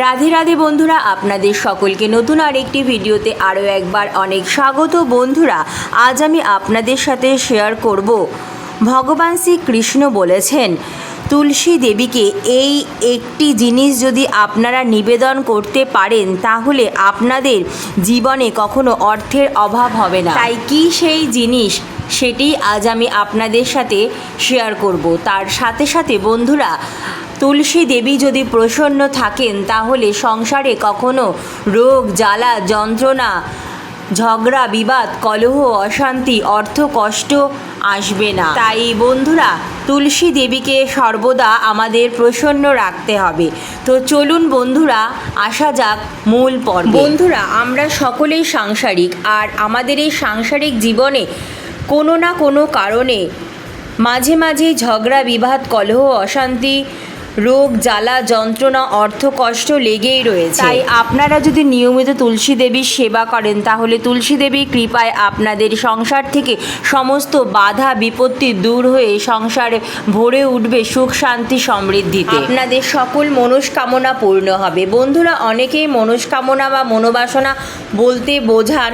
রাধে রাধে বন্ধুরা, আপনাদের সকলকে নতুন আরেকটি ভিডিওতে আরও একবার অনেক স্বাগত বন্ধুরা। আজ আমি আপনাদের সাথে শেয়ার করব। ভগবান শ্রীকৃষ্ণ বলেছেন, তুলসী দেবীকে এই একটি জিনিস যদি আপনারা নিবেদন করতে পারেন, তাহলে আপনাদের জীবনে কখনো অর্থের অভাব হবে না। তাই কি সেই জিনিস? সেটি আজ আমি আপনাদের সাথে শেয়ার করব। তার সাথে সাথে বন্ধুরা তুলসী দেবী যদি প্রসন্ন থাকেন, তাহলে সংসারে কখনো রোগ, জ্বালা, যন্ত্রণা, ঝগড়া, বিবাদ, কলহ, অশান্তি, অর্থ, কষ্ট আসবে না। তাই বন্ধুরা, তুলসী দেবীকে সর্বদা আমাদের প্রসন্ন রাখতে হবে। তো চলুন বন্ধুরা, আসা যাক মূল পর্ব। বন্ধুরা, আমরা সকলেই সাংসারিক, আর আমাদের এই সাংসারিক জীবনে কোনো না কোনো কারণে মাঝে মাঝে ঝগড়া, বিবাদ, কলহ, অশান্তি রোগ জ্বালা যন্ত্রণা অর্থ কষ্ট লেগেই রয়েছে। তাই আপনারা যদি নিয়মিত তুলসী দেবীর সেবা করেন তাহলে তুলসী দেবীর কৃপায় আপনাদের সংসার থেকে সমস্ত বাধা বিপত্তি দূর হয়ে সংসারে ভরে উঠবে সুখ শান্তি সমৃদ্ধিতে। আপনাদের সকল মনস্কামনা পূর্ণ হবে। বন্ধুরা অনেকেই মনস্কামনা বা মনোবাসনা বলতে বোঝান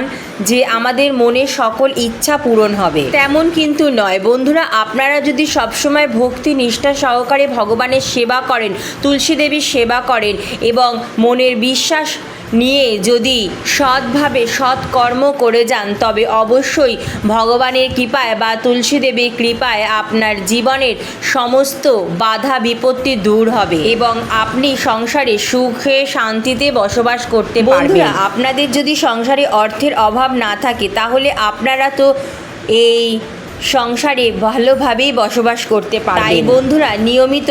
যে আমাদের মনে সকল ইচ্ছা পূরণ হবে। তেমন কিন্তু নয়। বন্ধুরা আপনারা যদি সবসময় ভক্তি নিষ্ঠা সহকারে ভগবানের সেবা করেন তুলসী দেবীর সেবা করেন এবং মনের বিশ্বাস নিয়ে যদি সৎভাবে সৎ কর্ম করে যান তবে অবশ্যই ভগবানের কৃপায় বা তুলসী দেবীর কৃপায় আপনার জীবনের সমস্ত বাধা বিপত্তি দূর হবে এবং আপনি সংসারে সুখে শান্তিতে বসবাস করতে পারবেন। আপনাদের যদি সংসারে অর্থের অভাব না থাকে তাহলে আপনারা তো এই সংসারে ভালোভাবেই বসবাস করতে পারেন তাই বন্ধুরা নিয়মিত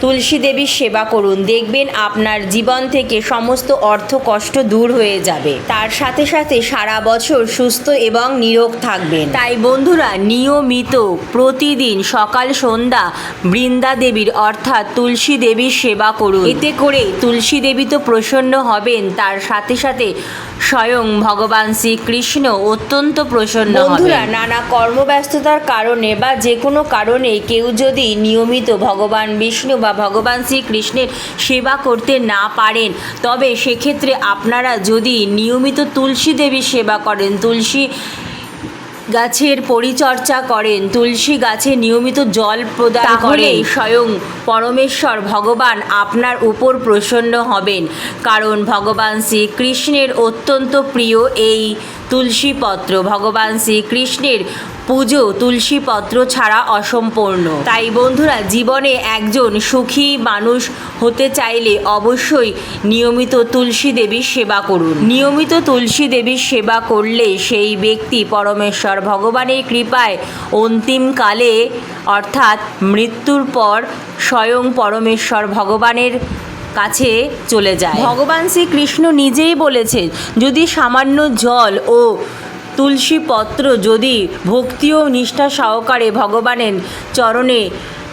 তুলসী দেবীর সেবা করুন। দেখবেন আপনার জীবন থেকে সমস্ত অর্থ কষ্ট দূর হয়ে যাবে। তার সাথে সাথে সারা বছর সুস্থ এবং নিরোগ থাকবেন। তাই বন্ধুরা, নিয়মিত প্রতিদিন সকাল, সন্ধ্যা বৃন্দা দেবীর অর্থাৎ তুলসী দেবীর সেবা করুন। এতে করে তুলসী দেবী তো প্রসন্ন হবেন, তার সাথে সাথে স্বয়ং ভগবান শ্রীকৃষ্ণ অত্যন্ত প্রসন্ন বন্ধুরা, নানা কর্মব্যস্ততার কারণে বা যে কোনো কারণে কেউ যদি নিয়মিত ভগবান বিষ্ণু বা ভগবান শ্রীকৃষ্ণের সেবা করতে না পারেন, তবে সেক্ষেত্রে আপনারা যদি নিয়মিত তুলসী দেবীর সেবা করেন, তুলসী গাছের পরিচর্যা করেন। তুলসী গাছে নিয়মিত জল প্রদান করেন। স্বয়ং পরমেশ্বর ভগবান আপনার উপর প্রসন্ন হবেন। কারণ ভগবান শ্রীকৃষ্ণের অত্যন্ত প্রিয় এই তুলসী পত্র। ভগবান শ্রীকৃষ্ণের পুজো তুলসী পত্র ছাড়া অসম্পূর্ণ। তাই বন্ধুরা, জীবনে একজন সুখী মানুষ হতে চাইলে অবশ্যই নিয়মিত তুলসী দেবীর সেবা করুন। নিয়মিত তুলসী দেবীর সেবা করলে সেই ব্যক্তি পরমেশ্বর ভগবানের কৃপায় অন্তিমকালে অর্থাৎ মৃত্যুর পর স্বয়ং পরমেশ্বর ভগবানের কাছে চলে যায়। ভগবান শ্রীকৃষ্ণ নিজেই বলেছেন, যদি সামান্য জল ও তুলসী পত্র যদি ভক্তি ও নিষ্ঠা সহকারে ভগবানের চরণে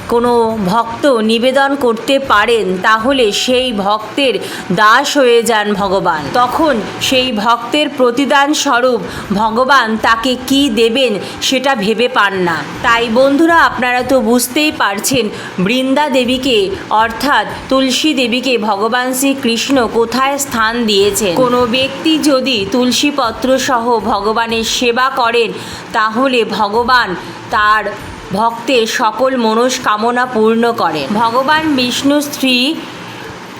কোনো ভক্ত নিবেদন করতে পারেন, তাহলে সেই ভক্তের দাস হয়ে যান ভগবান। তখন সেই ভক্তের প্রতিদান স্বরূপ ভগবান তাকে কি দেবেন সেটা ভেবে পান না। তাই বন্ধুরা, আপনারা তো বুঝতেই পারছেন, বৃন্দা দেবীকে, অর্থাৎ তুলসী দেবীকে ভগবান শ্রীকৃষ্ণ কোথায় স্থান দিয়েছেন? কোনো ব্যক্তি যদি তুলসী পত্র সহ ভগবানের সেবা করেন, তাহলে ভগবান তার ভক্তের সকল মনস্কামনা পূর্ণ করে ভগবান বিষ্ণু স্ত্রী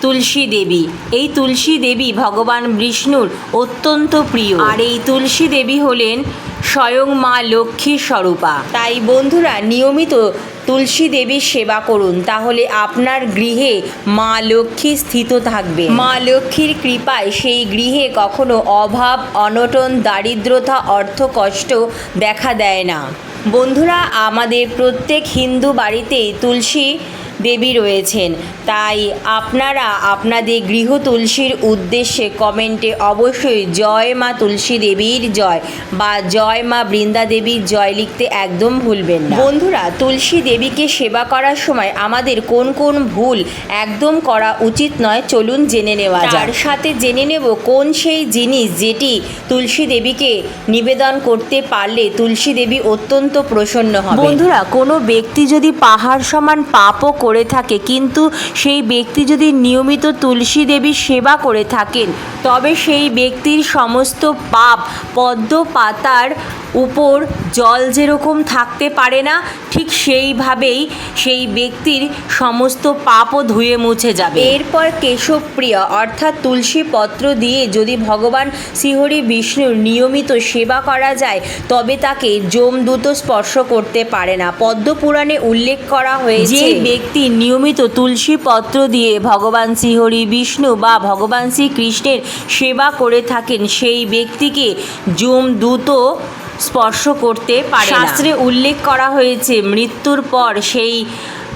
তুলসী দেবী। এই তুলসী দেবী ভগবান বিষ্ণুর অত্যন্ত প্রিয়। আর এই তুলসী দেবী হলেন স্বয়ং মা লক্ষ্মীর স্বরূপা। তাই বন্ধুরা, নিয়মিত তুলসী দেবীর সেবা করুন, তাহলে আপনার গৃহে মা লক্ষ্মী স্থিত থাকবে। মা লক্ষ্মীর কৃপায় সেই গৃহে কখনো অভাব, অনটন, দারিদ্রতা অর্থ কষ্ট দেখা দেয় না। বন্ধুরা আমাদের প্রত্যেক হিন্দু বাড়িতেই তুলসী দেবী রয়েছেন। তাই আপনারা আপনাদের গৃহ তুলসীর উদ্দেশ্যে কমেন্টে অবশ্যই জয় মা তুলসী দেবীর জয় বা জয় মা বৃন্দা দেবীর জয় লিখতে একদম ভুলবেন না। বন্ধুরা তুলসী দেবীকে সেবা করার সময় আমাদের কোন কোন ভুল একদম করা উচিত নয় চলুন জেনে নেওয়া যায় তার সাথে জেনে নেব কোন সেই জিনিস যেটি তুলসী দেবীকে নিবেদন করতে পারলে তুলসী দেবী অত্যন্ত প্রসন্ন হবে। বন্ধুরা কোনো ব্যক্তি যদি পাহাড় সমান পাপও করে থাকে। কিন্তু সেই ব্যক্তি যদি নিয়মিত তুলসী দেবীর সেবা করে থাকেন, তবে সেই ব্যক্তির সমস্ত পাপ, পদ্ম পাতার উপর জল যেরকম থাকতে পারে না ঠিক সেইভাবেই সেই ব্যক্তির সমস্ত পাপও ধুয়ে মুছে যাবে। এরপর কেশবপ্রিয়া অর্থাৎ তুলসী পত্র দিয়ে যদি ভগবান শ্রীহরি বিষ্ণুর নিয়মিত সেবা করা যায় তবে তাকে যমদূত স্পর্শ করতে পারে না। পদ্মপুরাণে উল্লেখ করা হয়েছে যে ব্যক্তি নিয়মিত তুলসী পত্র দিয়ে ভগবান শ্রীহরি বিষ্ণু বা ভগবান শ্রীকৃষ্ণের সেবা করে থাকেন সেই ব্যক্তিকে যমদূত স্পর্শ করতে পারে শাস্ত্রে উল্লেখ করা হয়েছে মৃত্যুর পর সেই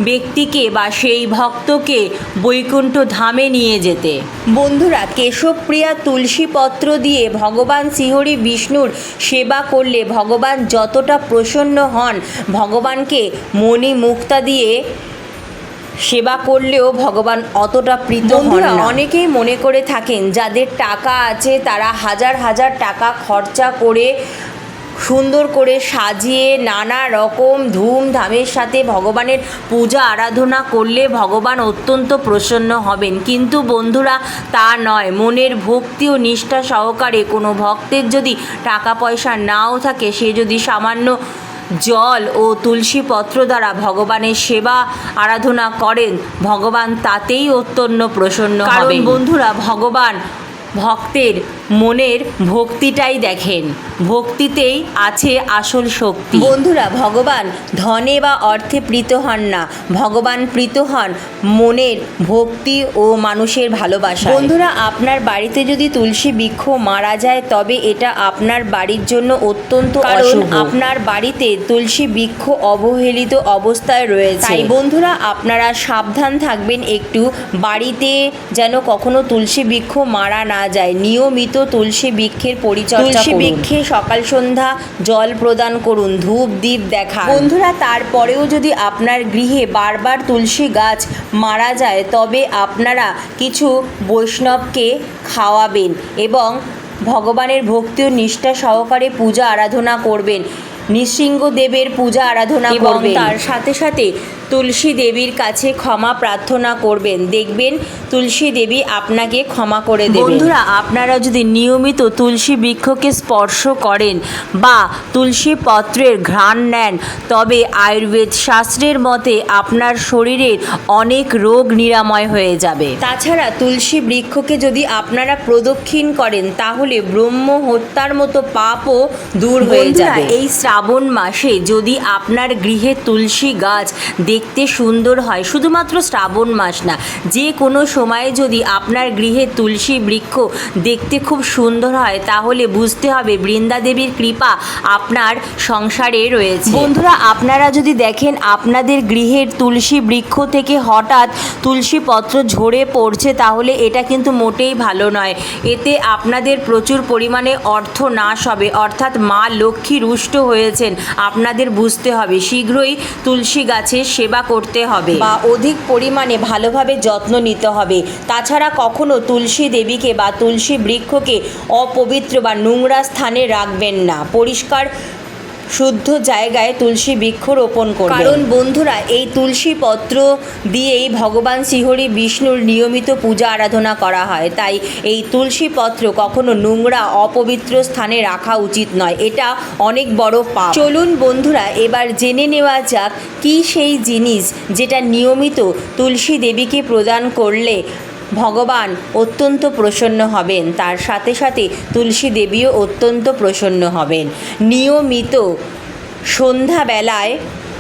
ব্যক্তিকে বা সেই ভক্তকে বৈকুণ্ঠ ধামে নিয়ে যেতে। বন্ধুরা কেশবপ্রিয়া তুলসী পত্র দিয়ে ভগবান শ্রীহরি বিষ্ণুর সেবা করলে ভগবান যতটা প্রসন্ন হন ভগবানকে মণি মুক্তা দিয়ে সেবা করলেও ভগবান অতটা প্রীত হন অনেকেই মনে করে থাকেন যাদের টাকা আছে তারা হাজার হাজার টাকা খরচা করে সুন্দর করে সাজিয়ে নানা রকম ধুমধামের সাথে ভগবানের পূজা আরাধনা করলে ভগবান অত্যন্ত প্রসন্ন হবেন। কিন্তু বন্ধুরা তা নয়। মনের ভক্তি ও নিষ্ঠা সহকারে কোনো ভক্তের যদি টাকা পয়সা নাও থাকে সে যদি সামান্য জল ও তুলসী পত্র দ্বারা ভগবানের সেবা আরাধনা করেন ভগবান তাতেই অত্যন্ত প্রসন্ন কারণ বন্ধুরা ভগবান ভক্তের মনের ভক্তিটাই দেখেন। ভক্তিতেই আছে আসল শক্তি। বন্ধুরা ভগবান ধনে বা অর্থে প্রীত হন না। ভগবান প্রীত হন মনের ভক্তি ও মানুষের ভালোবাসা বন্ধুরা আপনার বাড়িতে যদি তুলসী বৃক্ষ মারা যায় তবে এটা আপনার বাড়ির জন্য অত্যন্ত কারণ আপনার বাড়িতে তুলসী বৃক্ষ অবহেলিত অবস্থায় রয়েছে। তাই বন্ধুরা আপনারা সাবধান থাকবেন একটু। বাড়িতে যেন কখনো তুলসী বৃক্ষ মারা না যায়। নিয়মিত তুলসী বৃক্ষের পরিচর্যা তুলসী বৃক্ষে সকাল সন্ধ্যা জল প্রদান করুন ধূপ দ্বীপ দেখা বন্ধুরা তারপরেও যদি আপনার গৃহে বারবার তুলসী গাছ মারা যায় তবে আপনারা কিছু বৈষ্ণবকে খাওয়াবেন এবং ভগবানের ভক্তি ও নিষ্ঠা সহকারে পূজা আরাধনা করবেন। নৃসিংহ দেবের পূজা আরাধনা করবেন। তার সাথে সাথে তুলসী দেবীর কাছে ক্ষমা প্রার্থনা করবেন। দেখবেন তুলসী দেবী আপনাকে ক্ষমা করে দেবে বন্ধুরা আপনারা যদি নিয়মিত তুলসী বৃক্ষকে স্পর্শ করেন বা তুলসী পত্রের ঘ্রাণ নেন তবে আয়ুর্বেদ শাস্ত্রের মতে আপনার শরীরের অনেক রোগ নিরাময় হয়ে যাবে। তাছাড়া তুলসী বৃক্ষকে যদি আপনারা প্রদক্ষিণ করেন তাহলে ব্রহ্ম হত্যার মতো পাপও দূর হয়ে যাবে। এই শ্রাবণ মাসে যদি আপনার গৃহে তুলসী গাছ দেখতে সুন্দর হয়। শুধুমাত্র শ্রাবণ মাস না, যে কোনো সময়ে যদি আপনার গৃহে তুলসী বৃক্ষ দেখতে খুব সুন্দর হয়, তাহলে বুঝতে হবে বৃন্দাদেবীর কৃপা আপনার সংসারে রয়েছে। বন্ধুরা, আপনারা যদি দেখেন আপনাদের গৃহের তুলসী বৃক্ষ থেকে হঠাৎ তুলসী পত্র ঝরে পড়ছে, তাহলে এটা কিন্তু মোটেই ভালো নয়। এতে আপনাদের প্রচুর পরিমাণে অর্থ নাশ হবে। অর্থাৎ মা লক্ষ্মী রুষ্ট হয়েছেন। আপনাদের বুঝতে হবে, শীঘ্রই তুলসী গাছের সেবা করতে হবে। বা অধিক পরিমাণে ভালোভাবে যত্ন নিতে হবে। তাছাড়া কখনো তুলসী দেবীকে বা তুলসী বৃক্ষকে অপবিত্র বা নোংরা স্থানে রাখবেন না। পরিষ্কার শুদ্ধ জায়গায় তুলসী বৃক্ষ রোপণ করবেন। কারণ বন্ধুরা, এই তুলসী পত্র দিয়েই ভগবান শ্রীহরি বিষ্ণুর নিয়মিত পূজা আরাধনা করা হয়। তাই এই তুলসী পত্র কখনো নোংরা, অপবিত্র স্থানে রাখা উচিত নয়। এটা অনেক বড় পাপ। চলুন বন্ধুরা, এবার জেনে নেওয়া যাক কি সেই জিনিস যেটা নিয়মিত তুলসী দেবীকে প্রদান করলে ভগবান অত্যন্ত প্রসন্ন হবেন। তার সাথে সাথে তুলসী দেবীও অত্যন্ত প্রসন্ন হবেন। নিয়মিত সন্ধ্যাবেলায়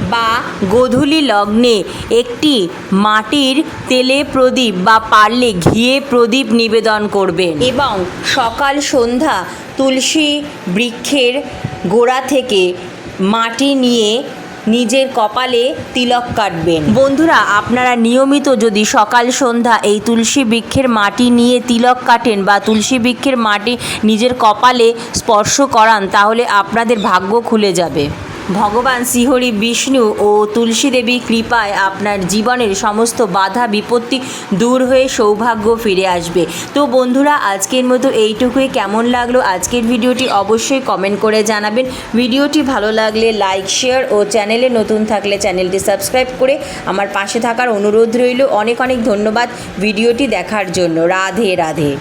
বা গোধূলি লগ্নে একটি মাটির তেলে প্রদীপ বা পারলে ঘিয়ে প্রদীপ নিবেদন করবেন এবং সকাল সন্ধ্যা তুলসী বৃক্ষের গোড়া থেকে মাটি নিয়ে নিজের কপালে তিলক কাটবেন। বন্ধুরা, আপনারা নিয়মিত যদি সকাল, সন্ধ্যা এই তুলসী বৃক্ষের মাটি নিয়ে তিলক কাটেন বা তুলসী বৃক্ষের মাটি নিজের কপালে স্পর্শ করান, তাহলে আপনাদের ভাগ্য খুলে যাবে। ভগবান শ্রীহরি বিষ্ণু ও তুলসী দেবী কৃপায় আপনার জীবনের সমস্ত বাধা বিপত্তি দূর হয়ে সৌভাগ্য ফিরে আসবে। তো বন্ধুরা, আজকের মতো এইটুকুই। কেমন লাগল আজকের ভিডিওটি অবশ্যই কমেন্ট করে জানাবেন। ভিডিওটি ভালো লাগলে লাইক, শেয়ার ও চ্যানেলে নতুন থাকলে চ্যানেলটি সাবস্ক্রাইব করে আমার পাশে থাকার অনুরোধ রইল। অনেক অনেক ধন্যবাদ ভিডিওটি দেখার জন্য। রাধে রাধে।